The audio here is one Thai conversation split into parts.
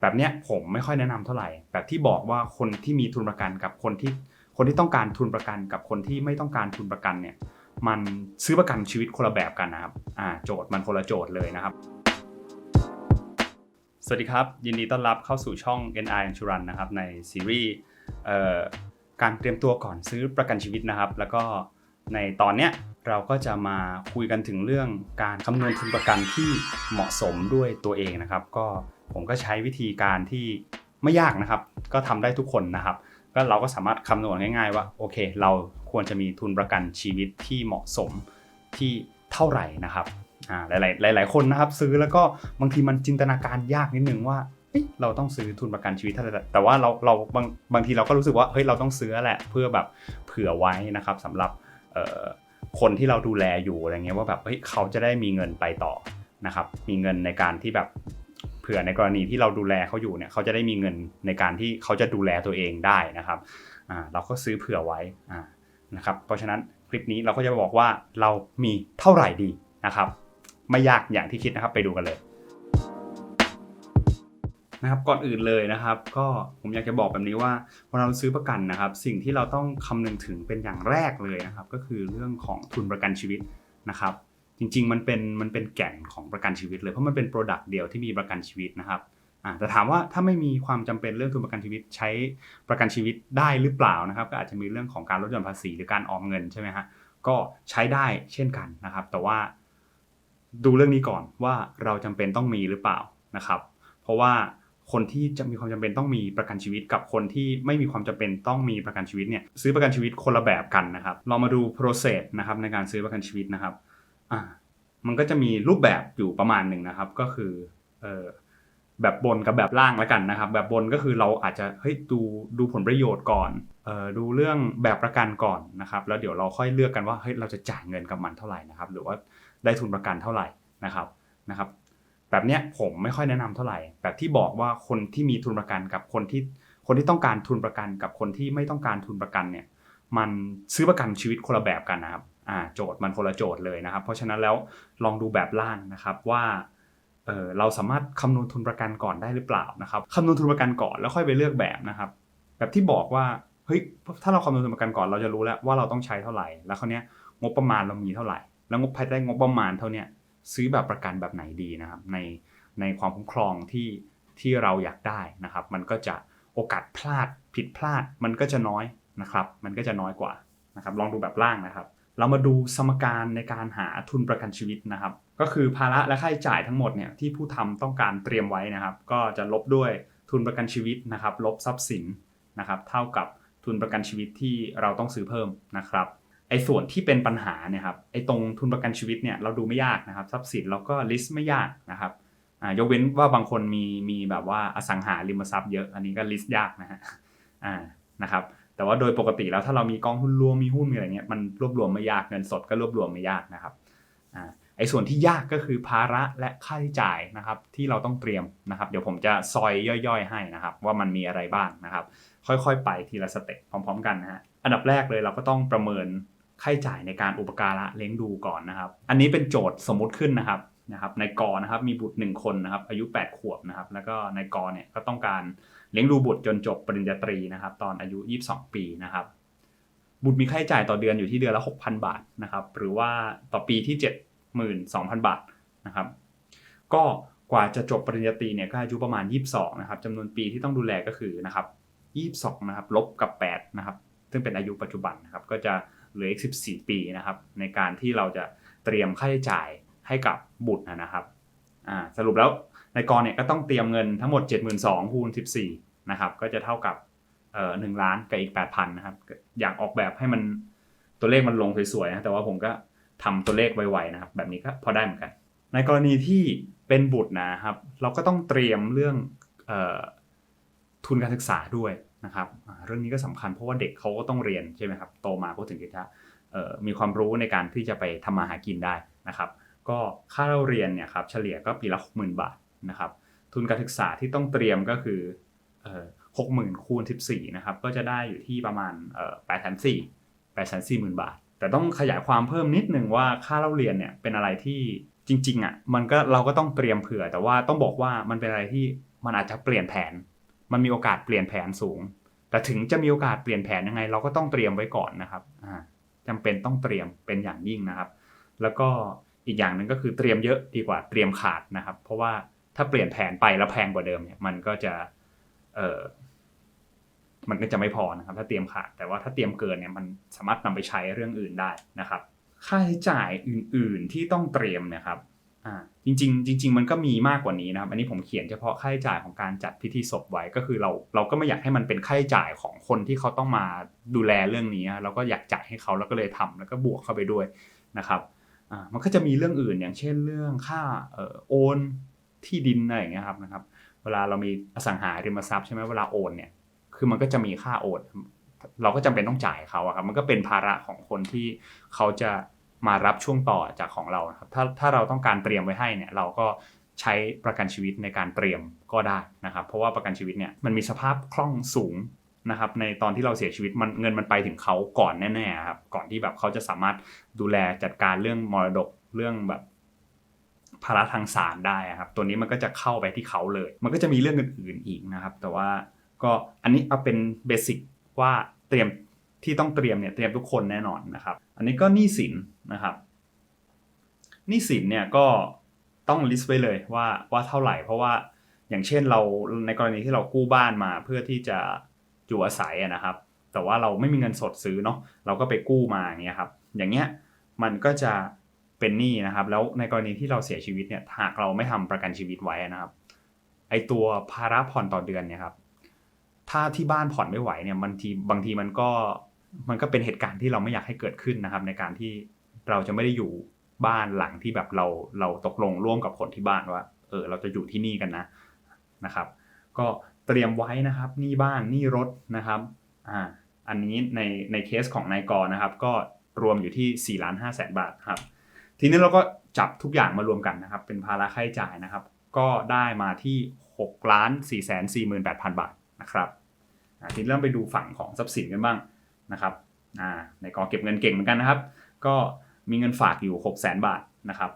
แบบเนี้ยผมไม่ค่อยแนะนำเท่าไหร่แบบที่บอกว่าคนที่มีทุนประกันกับคนที่คนที่ต้องการทุนประกันกับคนที่ไม่ต้องการทุนประกันเนี่ยมันซื้อประกันชีวิตคนละแบบกันนะครับอ่าโจทย์มันคนละโจทย์เลยนะครับ สวัสดีครับ ยินดีต้อนรับเข้าสู่ช่อง NI Insurance นะครับในซีรีส์การเตรียมตัวก่อนซื้อประกันชีวิตนะครับ แล้วก็ในตอนเนี้ยเราก็จะมาคุยกันถึงเรื่องการคำนวณทุนประกันที่เหมาะสมด้วยตัวเองนะครับ ก็ ผมก็ใช้วิธีการที่ไม่ยากนะครับ ก็ทำได้ทุกคนนะครับ ก็เราก็สามารถคำนวณง่ายๆว่าโอเค เราควรจะมีทุนประกันชีวิตที่เหมาะสมที่เท่าไหร่นะครับหลายๆหลาย ๆ คนนะครับ ซื้อแล้วก็บางทีมันจินตนาการยากนิดนึงว่าเราต้องซื้อทุนประกันชีวิตเท่าไหร่แต่ว่าเราเราบางบางทีเราก็รู้สึกว่าเฮ้ยเราต้องซื้อแหละเพื่อแบบเผื่อไว้นะครับสำหรับคนที่เราดูแลอยู่อะไรเงี้ยว่าแบบเฮ้ยเขาจะได้มีเงินไปต่อนะครับมีเงินในการที่แบบ เผื่อในกรณีที่เราดูแลเขาอยู่เนี่ยเขาจะได้มีเงินในการที่เขาจะดูแลตัวเองได้นะครับอ่าเราก็ซื้อเผื่อไว้อ่านะครับเพราะฉะนั้นคลิปนี้เราก็จะบอกว่าเรามีเท่าไหร่ดีนะครับ ไม่ยากอย่างที่คิดนะครับไปดูกันเลยนะครับก่อนอื่นเลยนะครับ ก็ผมอยากจะบอกแบบนี้ว่าเวลาเราซื้อประกันนะครับ สิ่งที่เราต้องคำนึงถึงเป็นอย่างแรกเลยนะครับ ก็คือเรื่องของทุนประกันชีวิตนะครับ จริง ๆ มันเป็นมันเป็นแก่นของประกันชีวิตเลยเพราะมันเป็นโปรดักต์เดียวที่มีประกันชีวิตนะครับอ่าแต่ถามว่าถ้าไม่มีความจำเป็นเรื่องทุนประกันชีวิตใช้ประกันชีวิตได้หรือเปล่านะครับ ก็อาจจะมีเรื่องของการลดหย่อนภาษีหรือการออมเงินใช่ไหมฮะก็ใช้ได้เช่นกันนะครับ แต่ว่าดูเรื่องนี้ก่อนว่าเราจำเป็นต้องมีหรือเปล่านะครับ เพราะว่าคนที่จะมีความจำเป็นต้องมีประกันชีวิต กับคนที่ไม่มีความจำเป็นต้องมีประกันชีวิตเนี่ยซื้อประกันชีวิตคนละแบบกันนะครับเรามาดู process นะครับในการซื้อประกันชีวิตนะครับ อ่ามันก็จะมีรูปแบบอยู่ประมาณหนึ่งนะครับ ก็คือเออแบบบนกับแบบล่างแล้วกันนะครับ แบบบนก็คือเราอาจจะเฮ้ยดูดูผลประโยชน์ก่อนเออดูเรื่องแบบประกันก่อนนะครับ แล้วเดี๋ยวเราค่อยเลือกกันว่าเฮ้ยเราจะจ่ายเงินกับมันเท่าไหร่นะครับ หรือว่าได้ทุนประกันเท่าไหร่นะครับนะครับ แบบเนี้ยผมไม่ค่อยแนะนำเท่าไหร่ แบบที่บอกว่าคนที่มีทุนประกันกับคนที่คนที่ต้องการทุนประกันกับคนที่ไม่ต้องการทุนประกันเนี่ย มันซื้อประกันชีวิตคนละแบบกันนะครับ โจทย์มันคนละโจทย์เลยนะครับ เพราะฉะนั้นแล้วลองดูแบบล่างนะครับว่าเเราสามารถคำนวณทุนประกันก่อนได้หรือเปล่านะครับคำนวณทุนประกันก่อนแล้วค่อยไปเลือกแบบนะครับ แบบที่บอกว่าเฮ้ยถ้าเราคำนวณทุนประกันก่อนเราจะรู้แล้วว่าเราต้องใช้เท่าไหร่ แล้วคราวเนี้ยงบประมาณเรามีเท่าไหร่ แล้วงบภายใต้งบประมาณเท่าเนี้ยซื้อแบบประกันแบบไหนดีนะครับในในความคุ้มครองที่ที่เราอยากได้นะครับ มันก็จะโอกาสพลาดผิดพลาดมันก็จะน้อยนะครับ มันก็จะน้อยกว่านะครับ ลองดูแบบล่างนะครับ เรามาดูสมการในการหาทุนประกันชีวิตนะครับ ก็คือภาระและค่าใช้จ่ายทั้งหมดเนี่ยที่ผู้ทำต้องการเตรียมไว้นะครับ ก็จะลบด้วยทุนประกันชีวิตนะครับ ลบทรัพย์สินนะครับ เท่ากับทุนประกันชีวิตที่เราต้องซื้อเพิ่มนะครับไอ้ส่วนที่เป็นปัญหาเนี่ยครับไอ้ตรงทุนประกันชีวิตเนี่ยเราดูไม่ยากนะครับ ทรัพย์สินเราก็ลิสต์ไม่ยากนะครับยกเว้นว่าบางคนมีมีแบบว่าอสังหาริมทรัพย์เยอะ อันนี้ก็ลิสต์ยากนะฮะอ่านะครับ แต่ว่าโดยปกติแล้วถ้าเรามีกองทุนรวมมีหุ้นมีอะไรเงี้ยมันรวบรวมไม่ยากเงินสดก็รวบรวมไม่ยากนะครับอ่าไอ้ส่วนที่ยากก็คือภาระและค่าใช้จ่ายนะครับที่เราต้องเตรียมนะครับ เดี๋ยวผมจะซอยย่อยๆ ให้นะครับ ว่ามันมีอะไรบ้างนะครับ ค่อยๆ ไปทีละสเต็ปพร้อม ๆ กันนะฮะอันดับแรกเลยเราก็ต้องประเมินค่าใช้จ่ายในการอุปการะเลี้ยงดูก่อนนะครับ อันนี้เป็นโจทย์สมมุติขึ้นนะครับนะครับในกอนะครับมีบุตร 1 คนนะครับอายุ 8 ขวบนะครับแล้วก็ในกอเนี่ยก็ต้องการ เลี้ยงดูบุตรจนจบปริญญาตรีนะครับ ตอนอายุ 22 ปีนะครับ บุตรมีค่าใช้จ่ายต่อเดือนอยู่ที่เดือนละ 6,000 บาทนะครับ หรือว่าต่อปีที่ 72,000 บาทนะครับ ก็กว่าจะจบปริญญาตรีเนี่ยก็อายุประมาณ 22 นะครับจำนวนปีที่ต้องดูแลก็คือนะครับ 22 นะครับ ลบกับ 8 นะครับ ซึ่งเป็นอายุปัจจุบันนะครับ ก็จะเหลืออีก 14 ปีนะครับ ในการที่เราจะเตรียมค่าใช้จ่ายให้กับบุตรนะครับ สรุปแล้ว ในกรเนี่ยก็ต้องเตรียมเงินทั้งหมด 72,000คูณ14นะครับก็จะเท่ากับเอ่อหนึ่งล้านกับอีก 8,000นะครับอยากออกแบบให้มันตัวเลขมันลงสวยๆนะแต่ว่าผมก็ทำตัวเลขไวๆนะครับ แบบนี้ก็พอได้เหมือนกัน ในกรณีที่เป็นบุตรนะครับ เราก็ต้องเตรียมเรื่องเออทุนการศึกษาด้วยนะครับ เรื่องนี้ก็สำคัญเพราะว่าเด็กเขาก็ต้องเรียนใช่ไหมครับโตมาก็ถึงจะมีความรู้ในการที่จะไปทำมาหากินได้นะครับ ก็ค่าเราเรียนเนี่ยครับเฉลี่ยก็ปีละ60,000บาท นะครับทุนการศึกษาที่ต้องเตรียมก็คือหกหมื่นคูณ14นะครับก็จะได้อยู่ที่ประมาณแปดแสนสี่แปดแสนสี่หมื่นบาท แต่ต้องขยายความเพิ่มนิดหนึ่งว่าค่าเล่าเรียนเนี่ยเป็นอะไรที่จริงๆอะมันก็เราก็ต้องเตรียมเผื่อ แต่ว่าต้องบอกว่ามันเป็นอะไรที่มันอาจจะเปลี่ยนแผน มันมีโอกาสเปลี่ยนแผนสูง แต่ถึงจะมีโอกาสเปลี่ยนแผนยังไง เราก็ต้องเตรียมไว้ก่อนนะครับอ่าจำเป็นต้องเตรียมเป็นอย่างยิ่งนะครับ แล้วก็อีกอย่างหนึ่งก็คือเตรียมเยอะดีกว่าเตรียมขาดนะครับ เพราะว่า ถ้าเปลี่ยนแผนไปแล้วแพงกว่าเดิมเนี่ยมันก็จะเออมันก็จะไม่พอนะครับ ถ้าเตรียมขาดแต่ว่าถ้าเตรียมเกินเนี่ยมันสามารถนำไปใช้เรื่องอื่นได้นะครับ ค่าใช้จ่ายอื่น ๆ ที่ต้องเตรียมนะครับอ่าจริง ๆ จริง ๆ มันก็มีมากกว่านี้นะครับ อันนี้ผมเขียนเฉพาะค่าใช้จ่ายของการจัดพิธีศพไว้ก็คือเราเราก็ไม่อยากให้มันเป็นค่าใช้จ่ายของคนที่เขาต้องมาดูแลเรื่องนี้เราก็อยากจ่ายให้เขาแล้วก็เลยทำแล้วก็บวกเข้าไปด้วยนะครับอ่ามันก็จะมีเรื่องอื่นอย่างเช่นเรื่องค่าออโอน ที่ดินอะไรอย่างเงี้ยครับนะครับ เวลาเรามีอสังหาริมทรัพย์ใช่ไหมเวลาโอนเนี่ยคือมันก็จะมีค่าโอนเราก็จำเป็นต้องจ่ายเขาอะครับมันก็เป็นภาระของคนที่เขาจะมารับช่วงต่อจากของเราครับถ้าถ้าเราต้องการเตรียมไว้ให้เนี่ยเราก็ใช้ประกันชีวิตในการเตรียมก็ได้นะครับ เพราะว่าประกันชีวิตเนี่ยมันมีสภาพคล่องสูงนะครับในตอนที่เราเสียชีวิตมันเงินมันไปถึงเขาก่อนแน่ๆครับก่อนที่แบบเขาจะสามารถดูแลจัดการเรื่องมรดกเรื่องแบบ ภาระทางศาลได้ครับ ตัวนี้มันก็จะเข้าไปที่เขาเลย มันก็จะมีเรื่องอื่นๆอีกนะครับ แต่ว่าก็อันนี้เอาเป็นเบสิกว่าเตรียมที่ต้องเตรียมเนี่ยเตรียมทุกคนแน่นอนนะครับ อันนี้ก็หนี้สินนะครับหนี้สินเนี่ยก็ต้องลิสต์ไว้เลยว่าว่าเท่าไหร่ เพราะว่าอย่างเช่นเราในกรณีที่เรากู้บ้านมาเพื่อที่จะอยู่อาศัยนะครับ แต่ว่าเราไม่มีเงินสดซื้อเนาะเราก็ไปกู้มาอย่างเงี้ยครับ อย่างเงี้ยมันก็จะ เป็นหนี้นะครับ แล้วในกรณีที่เราเสียชีวิตเนี่ยหากเราไม่ทำประกันชีวิตไว้นะครับ ไอตัวภาระผ่อนต่อเดือนเนี่ยครับ ถ้าที่บ้านผ่อนไม่ไหวเนี่ยบางทีบางทีมันก็มันก็เป็นเหตุการณ์ที่เราไม่อยากให้เกิดขึ้นนะครับ ในการที่เราจะไม่ได้อยู่บ้านหลังที่แบบเราเราตกลงร่วมกับคนที่บ้านว่า เออเราจะอยู่ที่นี่กันนะนะครับ ก็เตรียมไว้นะครับหนี้บ้านหนี้รถนะครับอ่าอันนี้ในในเคสของนายกรนะครับ ก็รวมอยู่ที่4ล้าน5แสนบาทครับ ทีนี้เราก็จับทุกอย่างมารวมกันนะครับ เป็นภาระค่าใช้จ่ายนะครับ ก็ได้มาที่6ล้าน4แสน48,000 บาทนะครับทีนี้เราไปดูฝั่งของทรัพย์สินกันบ้างนะครับในกองเก็บเงินเก่งเหมือนกันนะครับ ก็มีเงินฝากอยู่ 6 0 0 0 0 0 บาทนะครับ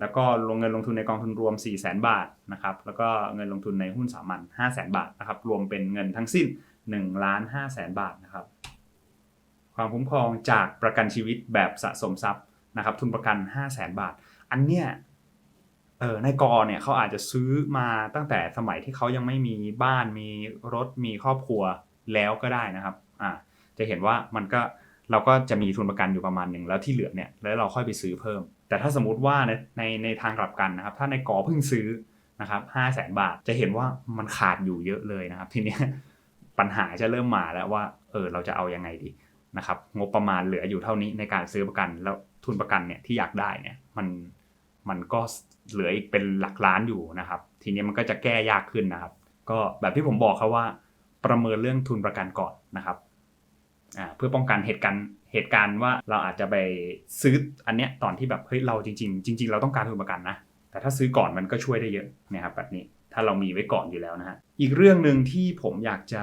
แล้วก็ลงเงินลงทุนในกองทุนรวม 4 0 0 0 0 0 บาทนะครับ แล้วก็เงินลงทุนในหุ้นสามัญ5 0 0 0 0 บาทนะครับ รวมเป็นเงินทั้งสิ้น1ล้าน5แสนบาทนะครับ ความคุ้มครองจากประกันชีวิตแบบสะสมทรัพย์ นะครับทุนประกัน5 0 0แสนบาท อันเนี้ยเออในกอเนี่ยเขาอาจจะซื้อมาตั้งแต่สมัยที่เขายังไม่มีบ้านมีรถมีครอบครัวแล้วก็ได้นะครับอ่าจะเห็นว่ามันก็เราก็จะมีทุนประกันอยู่ประมาณหนึ่งแล้วที่เหลือเนี่ยแล้วเราค่อยไปซื้อเพิ่ม แต่ถ้าสมมติว่าในในในทางกลับกันนะครับ ถ้าในกอเพิ่งซื้อนะครับห้าแสนบาทจะเห็นว่ามันขาดอยู่เยอะเลยนะครับ ทีนี้ปัญหาจะเริ่มมาแล้วว่าเออเราจะเอายังไงดีนะครับงบประมาณเหลืออยู่เท่านี้ในการซื้อประกันแล้วทุนประกันเนี่ยที่อยากได้เนี่ยมันมันก็เหลืออีกเป็นหลักล้านอยู่นะครับ ทีนี้มันก็จะแก้ยากขึ้นนะครับ ก็แบบที่ผมบอกครับว่า ประเมินเรื่องทุนประกันก่อนนะครับเพื่อป้องกันเหตุการณ์เหตุการณ์ว่าเราอาจจะไปซื้ออันเนี้ยตอนที่แบบเฮ้ยเราจริง ๆ จริง ๆ เราต้องการทุนประกันนะแต่ถ้าซื้อก่อนมันก็ช่วยได้เยอะนะครับแบบนี้ถ้าเรามีไว้ก่อนอยู่แล้วนะฮะอีกเรื่องหนึ่งที่ผมอยากจะ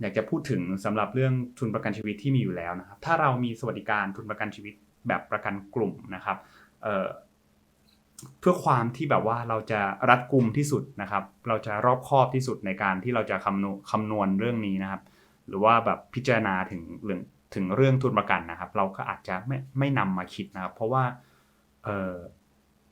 อยากจะพูดถึงสำหรับเรื่องทุนประกันชีวิตที่มีอยู่แล้วนะครับถ้าเรามีสวัสดิการทุนประกันชีวิต แบบประกันกลุ่มนะครับเเพื่อความที่แบบว่าเราจะรัดกุมที่สุดนะครับ เราจะรอบคอบที่สุดในการที่เราจะคำนวณคำนวณเรื่องนี้นะครับ หรือว่าแบบพิจารณาถึงเรื่องถึงเรื่องทุนประกันนะครับ เราก็อาจจะไม่ไม่นำมาคิดนะครับ เพราะว่า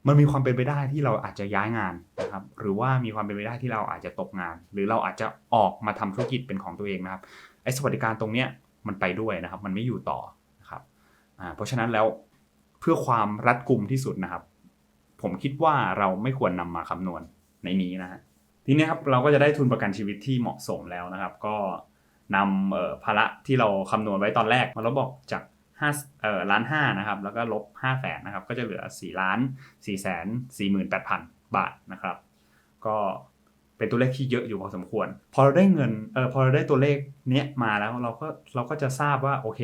มันมีความเป็นไปได้ที่เราอาจจะย้ายงานนะครับ หรือว่ามีความเป็นไปได้ที่เราอาจจะตกงาน หรือเราอาจจะออกมาทำธุรกิจเป็นของตัวเองนะครับไอ้สวัสดิการตรงเนี้ยมันไปด้วยนะครับ มันไม่อยู่ต่อ อ่าเพราะฉะนั้นแล้วเพื่อความรัดกุมที่สุดนะครับ ผมคิดว่าเราไม่ควรนำมาคำนวณในนี้นะฮะทีนี้ครับเราก็จะได้ทุนประกันชีวิตที่เหมาะสมแล้วนะครับ ก็นำภาระที่เราคำนวณไว้ตอนแรกมาลบบอกจาก5เอ่อล้านห้านะครับ แล้วก็ลบ5แสนนะครับ ก็จะเหลือ4ล้าน4แสน4หมื่น8พันบาทนะครับ ก็เป็นตัวเลขที่เยอะอยู่พอสมควร พอเราได้เงินเออพอเราได้ตัวเลขเนี้ยมาแล้วเราก็เราก็จะทราบว่าโอเค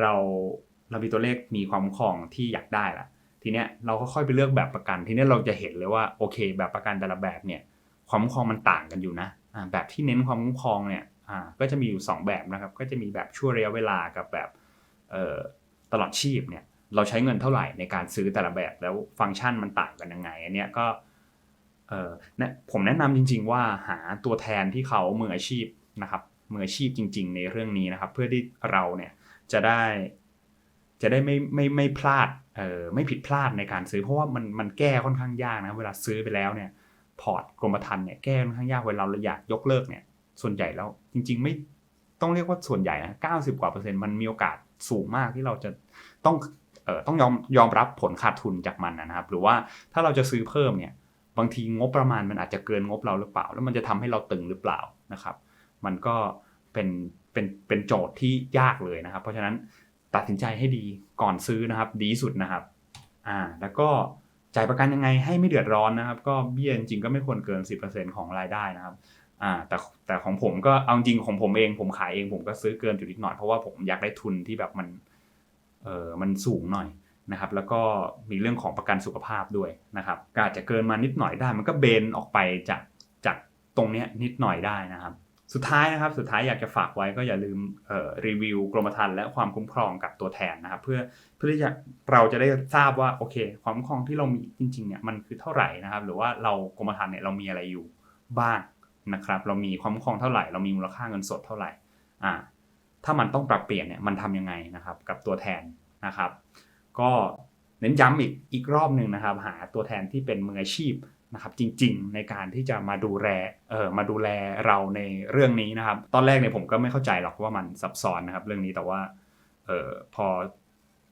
เรา เรามีตัวเลขมีความคองที่อยากได้ละทีเนี้ยเราก็ค่อยไปเลือกแบบประกัน ทีเนี้ยเราจะเห็นเลยว่าโอเค แบบประกันแต่ละแบบเนี่ยความครองมันต่างกันอยู่นะแบบที่เน้นความคุ้มครองเนี่ยก็จะมีอยู่ 2 แบบนะครับ ก็จะมีแบบช่วระยะเวลากับแบบตลอดชีพเนี่ยเราใช้เงินเท่าไหร่ในการซื้อแต่ละแบบแล้วฟังก์ชันมันต่างกันยังไงอันเนี้ยก็ผมแนะนำจริง ๆ ว่าหาตัวแทนที่เขามืออาชีพนะครับมืออาชีพจริง ๆ ในเรื่องนี้นะครับ เพื่อที่เราเนี่ยจะได้ จะได้ไม่ไม่ไม่พลาดเออไม่ผิดพลาดในการซื้อ เพราะว่ามันมันแก้ค่อนข้างยากนะเวลาซื้อไปแล้วเนี่ยพอร์ตกรมธรรม์เนี่ยแก้ค่อนข้างยากเวลาเราอยากยกเลิกเนี่ยส่วนใหญ่แล้วจริง ๆ ไม่ต้องเรียกว่าส่วนใหญ่นะ90กว่าเปอร์เซ็นต์มันมีโอกาสสูงมากที่เราจะต้องเอ่อต้องยอมยอมรับผลขาดทุนจากมันนะครับ หรือว่าถ้าเราจะซื้อเพิ่มเนี่ยบางทีงบประมาณมันอาจจะเกินงบเราหรือเปล่า แล้วมันจะทำให้เราตึงหรือเปล่านะครับ มันก็เป็นเป็นเป็นโจทย์ที่ยากเลยนะครับ เพราะฉะนั้น ตัดสินใจให้ดีก่อนซื้อนะครับ ดีสุดนะครับ อ่า แล้วก็จ่ายประกันยังไงให้ไม่เดือดร้อนนะครับ ก็เบี้ยจริงก็ไม่ควรเกิน 10%ของรายได้นะครับ อ่า แต่แต่ของผมก็เอาจริงของผมเอง ผมขายเองผมก็ซื้อเกินจุดนิดหน่อยเพราะว่าผมอยากได้ทุนที่แบบมัน เออมันสูงหน่อยนะครับ แล้วก็มีเรื่องของประกันสุขภาพด้วยนะครับก็อาจจะเกินมานิดหน่อยได้ มันก็เบนออกไปจากจากตรงเนี้ยนิดหน่อยได้นะครับ สุดท้ายนะครับสุดท้ายอยากจะฝากไว้ก็อย่าลืมรีวิวกรมธรรม์และความคุ้มครองกับตัวแทนนะครับ เพื่อเพื่อที่จะเราจะได้ทราบว่าโอเค ความคุ้มครองที่เรามีจริงๆเนี่ยมันคือเท่าไหร่นะครับ หรือว่าเรากรมธรรม์เนี่ยเรามีอะไรอยู่บ้างนะครับ เรามีความคุ้มครองเท่าไหร่ เรามีมูลค่าเงินสดเท่าไหร่อ่าถ้ามันต้องปรับเปลี่ยนเนี่ยมันทำยังไงนะครับกับตัวแทนนะครับ ก็เน้นย้ำอีกอีกรอบหนึ่งนะครับ หาตัวแทนที่เป็นมืออาชีพ นะครับจริงๆ ในการที่จะมาดูแลเออมาดูแลเราในเรื่องนี้นะครับ ตอนแรกเนี่ยผมก็ไม่เข้าใจหรอกว่ามันซับซ้อนนะครับ เรื่องนี้แต่ว่าเออพอ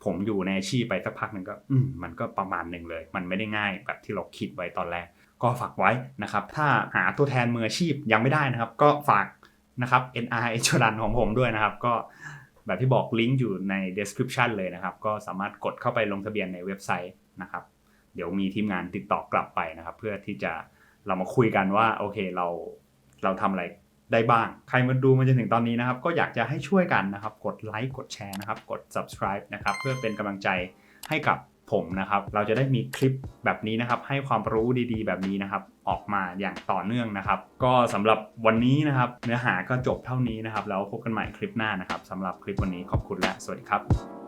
ผมอยู่ในอาชีพไปสักพักหนึ่งก็อืมมันก็ประมาณหนึ่งเลย มันไม่ได้ง่ายแบบที่เราคิดไว้ตอนแรก ก็ฝากไว้นะครับ ถ้าหาตัวแทนมืออาชีพยังไม่ได้นะครับ ก็ฝากนะครับ NR เอชรันของผมด้วยนะครับ ก็แบบที่บอกลิงก์อยู่ใน description เลยนะครับ ก็สามารถกดเข้าไปลงทะเบียนในเว็บไซต์นะครับ เดี๋ยวมีทีมงานติดต่อกลับไปนะครับ เพื่อที่จะเรามาคุยกันว่าโอเคเราเราทำอะไรได้บ้าง ใครมาดูมาจนถึงตอนนี้นะครับ ก็อยากจะให้ช่วยกันนะครับ กดไลค์กดแชร์นะครับ กด subscribe นะครับ เพื่อเป็นกำลังใจให้กับผมนะครับ เราจะได้มีคลิปแบบนี้นะครับ ให้ความรู้ดีๆ แบบนี้นะครับ ออกมาอย่างต่อเนื่องนะครับ ก็สำหรับวันนี้นะครับ เนื้อหาก็จบเท่านี้นะครับ แล้วพบกันใหม่คลิปหน้านะครับสำหรับคลิปวันนี้ขอบคุณและสวัสดีครับ